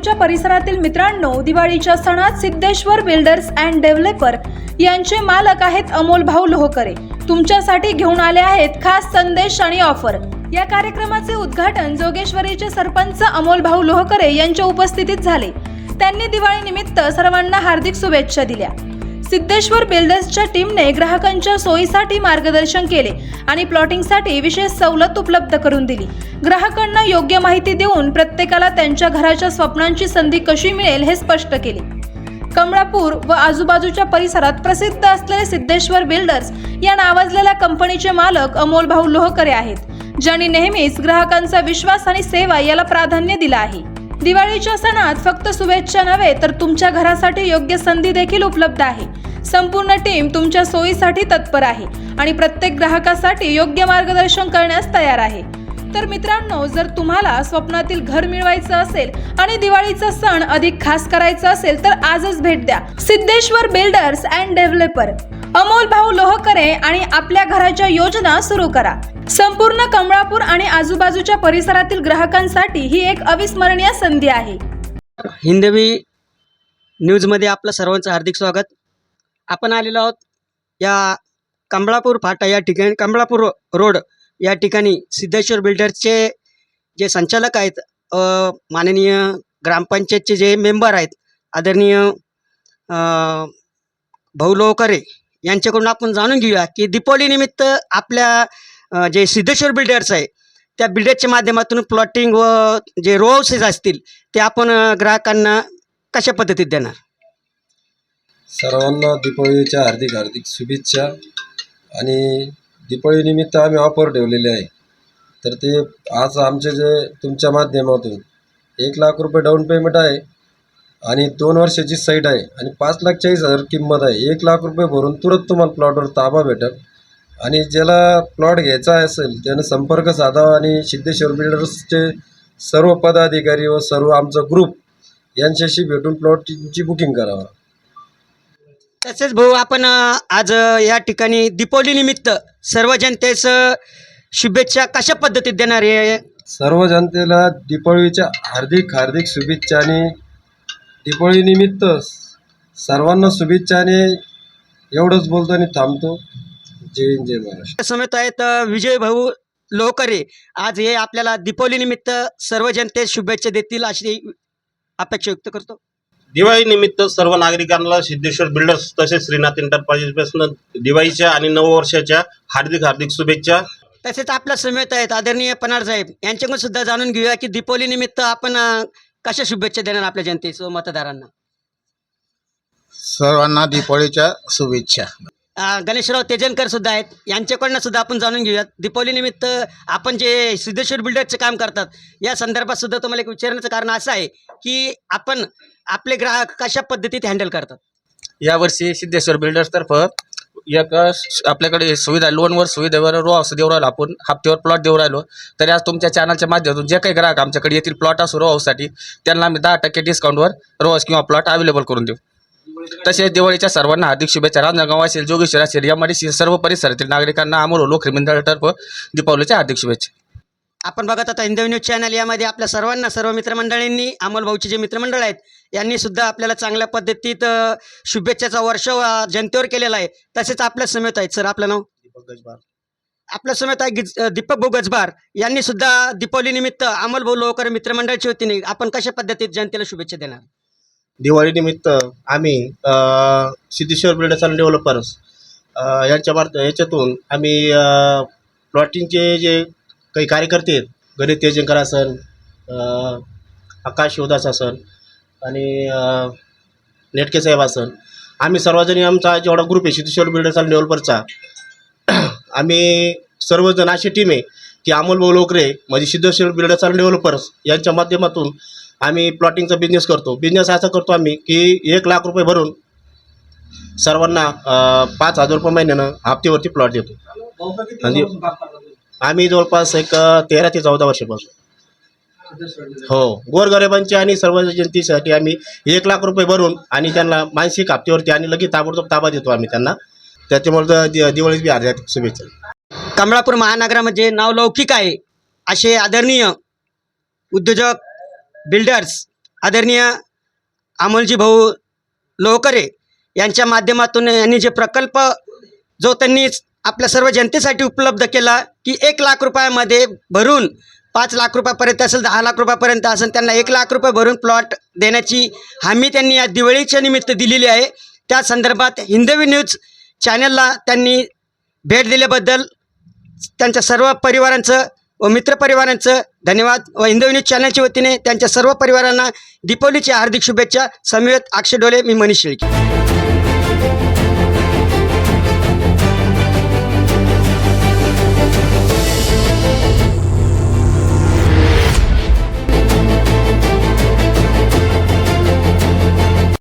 आजूबाजूच्या परिसरातील मित्रांनो दिवाळीच्या सणात सिद्धेश्वर बिल्डर्स अँड डेव्हलपर यांचे मालक आहेत अमोल भाऊ लोहकरे. तुमच्यासाठी घेऊन आले आहेत खास संदेश आणि ऑफर. या कार्यक्रमाचे उद्घाटन जोगेश्वरीचे सरपंच अमोल भाऊ लोहकरे यांच्या उपस्थितीत झाले. त्यांनी दिवाळीनिमित्त सर्वांना हार्दिक शुभेच्छा दिल्या. सिद्धेश्वर बिल्डर्सच्या टीमने ग्राहकांच्या सोयीसाठी मार्गदर्शन केले आणि प्लॉटिंगसाठी विशेष सवलत उपलब्ध करून दिली. ग्राहकांना योग्य माहिती देऊन प्रत्येकाला त्यांच्या घराच्या स्वप्नांची संधी कशी मिळेल हे स्पष्ट केले. कमळापूर व आजूबाजूच्या परिसरात प्रसिद्ध असलेले सिद्धेश्वर बिल्डर्स या नावाजलेल्या कंपनीचे मालक अमोल भाऊ लोहकरे आहेत ज्यांनी नेहमीच ग्राहकांचा विश्वास आणि सेवा याला प्राधान्य दिलं आहे. दिवाळीच्या सणात फक्त शुभेच्छा नव्हे तर तुमच्या घरासाठी योग्य संधी देखील उपलब्ध आहे. संपूर्ण टीम तुमच्या सोयीसाठी तत्पर आहे आणि प्रत्येक ग्राहकासाठी योग्य मार्गदर्शन करण्यास तयार आहे. तर मित्रांनो जर तुम्हाला स्वप्नातील घर मिळवायचं असेल आणि दिवाळीचा सण अधिक खास करायचा असेल तर आजच भेट द्या. Siddheshwar builders and developer. Amol भाऊ लोहकरे आणि आपल्या घराच्या योजना सुरू करा. संपूर्ण कमळापूर आणि आजूबाजूच्या परिसरातील ग्राहकांसाठी ही एक अविस्मरणीय संधी आहे. हिंदवी न्यूजमध्ये आपलं सर्वांचं हार्दिक स्वागत. आपण आलेलो आहोत या कमळापूर फाटा या ठिकाणी कमळापूर रोड या ठिकाणी सिद्धेश्वर बिल्डर्सचे जे संचालक आहेत माननीय ग्रामपंचायतचे जे मेंबर आहेत आदरणीय भाऊ लोकरे यांच्याकडून आपण जाणून घेऊया की दीपावलीनिमित्त आपल्या जे सिद्धेश्वर बिल्डर्स आहे त्या बिल्डरच्या माध्यमातून प्लॉटिंग व जे रो हाऊसेस असतील ते आपण ग्राहकांना कशा पद्धतीत देणार? सर्वांना दीपावलीच्या हार्दिक हार्दिक शुभेच्छा. आणि दीपावलीनिमित्त आम्ही ऑफर ठेवलेले आहे. तर ते आज आमचे जे तुमच्या माध्यमातून एक लाख रुपये डाऊन पेमेंट आहे आणि दोन वर्षाची साईट आहे आणि पाच लाख चाळीस हजार किंमत आहे. एक लाख रुपये भरून तुरंत तुम्हाला प्लॉटवर ताबा भेटेल. आणि ज्याला प्लॉट घ्यायचा असेल त्यानं संपर्क साधावा आणि सिद्धेश्वर बिल्डर्सचे सर्व पदाधिकारी व सर्व आमचा ग्रुप यांच्याशी भेटून प्लॉटची बुकिंग करावा. तसेच भाऊ आपण अ, आज अ, या ठिकाणी दीपावलीनिमित्त सर्व जनतेस अ, शुभेच्छा कशा पद्धतीत देणार आहे सर्व जनतेला दीपावलीच्या हार्दिक हार्दिक शुभेच्छा आणि दीपावलीनिमित्त सर्वांना शुभेच्छा आणि एवढंच बोलतो आणि थांबतो. जय हिंद जय महाराष्ट्र. समेत आहेत विजय भाऊ लोहकरे आज हे आपल्याला दीपावलीनिमित्त सर्व जनतेस शुभेच्छा देतील अशी अपेक्षा व्यक्त करतो. दिवाळीनिमित्त सर्व नागरिकांना सिद्धेश्वर बिल्डर्स तसेच श्रीनाथ एंटरप्राइजेसपासून दिवाळीच्या आणि नववर्षाच्या हार्दिक हार्दिक शुभेच्छा. तसेच आपल्या समेत आहेत आदरणीय पनार साहेब. यांच्याकडून सुद्धा जाणून घेऊया की दीपावलीनिमित्त आपण अ, कशा शुभेच्छा देणार आपल्या जनतेस व मतदारांना? सर्वांना दीपावलीच्या शुभेच्छा. गणेशराव तेजनकर सुद्धा आहेत. यांच्याकडनं सुद्धा आपण जाणून घेऊयात. दीपावलीनिमित्त आपण जे सिद्धेश्वर बिल्डरचे काम करतात या संदर्भात सुद्धा तुम्हाला एक विचारण्याचं कारण असं आहे की आपण आपले ग्राहक कशा पद्धतीत हँडल करतात? यावर्षी सिद्धेश्वर बिल्डर्सतर्फ एक आपल्याकडे सुविधा लोनवर सुविधेवर रो हाऊस देऊ राहिलो आपण हप्त्यावर प्लॉट देऊ राहिलो. तरी आज तुमच्या चॅनलच्या माध्यमातून जे काही ग्राहक आमच्याकडे येतील प्लॉट असो रो हाऊससाठी त्यांना आम्ही दहा टक्के डिस्काउंटवर रो हाऊस किंवा प्लॉट अवेलेबल करून देऊ. तसेच दिवाळीच्या सर्वांना हार्दिक शुभेच्छा. रांजणगाव असेल जोगेश्वर असेल यामध्ये सर्व परिसरातील नागरिकांना अमोल लोकरी मंडळातर्फ दीपावलीच्या हार्दिक शुभेच्छा. आपण बघत आता हिंदवी न्यूज चॅनल यामध्ये आपल्या सर्वांना सर्व मित्रमंडळींनी अमोल भाऊचे जे मित्रमंडळ आहेत यांनी सुद्धा आपल्याला चांगल्या पद्धतीत शुभेच्छाचा वर्षाव अ, जनतेवर केलेला आहे. तसेच आपल्या समेत आहेत सर आपलं नाव? आपल्या समेत आहे दीपक भाऊ गजबार. यांनी सुद्धा दीपावलीनिमित्त अमोल भाऊ लोकर मित्रमंडळाच्या वतीने आपण कशा पद्धतीत जनतेला शुभेच्छा देणार? दिवाळीनिमित्त आम्ही सिद्धेश्वर बिल्डर्स अँड डेव्हलपर्स यांच्या मार्फ याच्यातून आम्ही प्लॉटिंगचे जे काही कार्यकर्ते आहेत गणित तेजंकर असन आकाश शिवदास असन आणि नेटके साहेब असन आम्ही सर्वजणी आमचा जेवढा ग्रुप आहे सिद्धेश्वर बिल्डर्स अँड डेव्हलपरचा आम्ही सर्वजण अशी टीम आहे की अमोल भाऊ लोकरे म्हणजे सिद्धेश्वर बिल्डर्स अँड डेव्हलपर्स यांच्या माध्यमातून आम्ही प्लॉटिंगचा बिझनेस करतो. बिझनेस असा करतो आम्ही की एक लाख रुपये भरून सर्वांना पाच हजार रुपये महिन्यानं हप्त्यावरती प्लॉट देतो. आणि आम्ही जवळपास एक तेरा ते चौदा वर्षापासून. हो. गोरगरिबांची आणि सर्व जनतेसाठी आम्ही एक लाख रुपये भरून आणि त्यांना मानसिक हप्त्यावरती आणि लगेच ताबडतोब ताबा देतो आम्ही त्यांना. त्याच्यामुळे तर दि- दिवाळीत बी हार्दिक शुभेच्छा. कमळापूर महानगरामध्ये नावलौकिक आहे असे आदरणीय उद्योजक बिल्डर्स आदरणीय अमोलजी भाऊ लोहकरे यांच्या माध्यमातून यांनी जे प्रकल्प जो त्यांनी आपल्या सर्व जनतेसाठी उपलब्ध केला की एक लाख रुपयामध्ये भरून पाच लाख रुपयापर्यंत असेल दहा लाख रुपयापर्यंत असेल त्यांना एक लाख रुपये भरून प्लॉट देण्याची हमी त्यांनी या दिवाळीच्या निमित्त दिलेली आहे. त्या संदर्भात हिंदवी न्यूज चॅनलला त्यांनी भेट दिल्याबद्दल त्यांच्या सर्व परिवारांचं व मित्रपरिवारांचं धन्यवाद व हिंदू न्यूज चॅनलच्या वतीने त्यांच्या सर्व परिवारांना दीपावलीच्या हार्दिक शुभेच्छा. समवेत अक्षय डोले मी मनीष शेळके.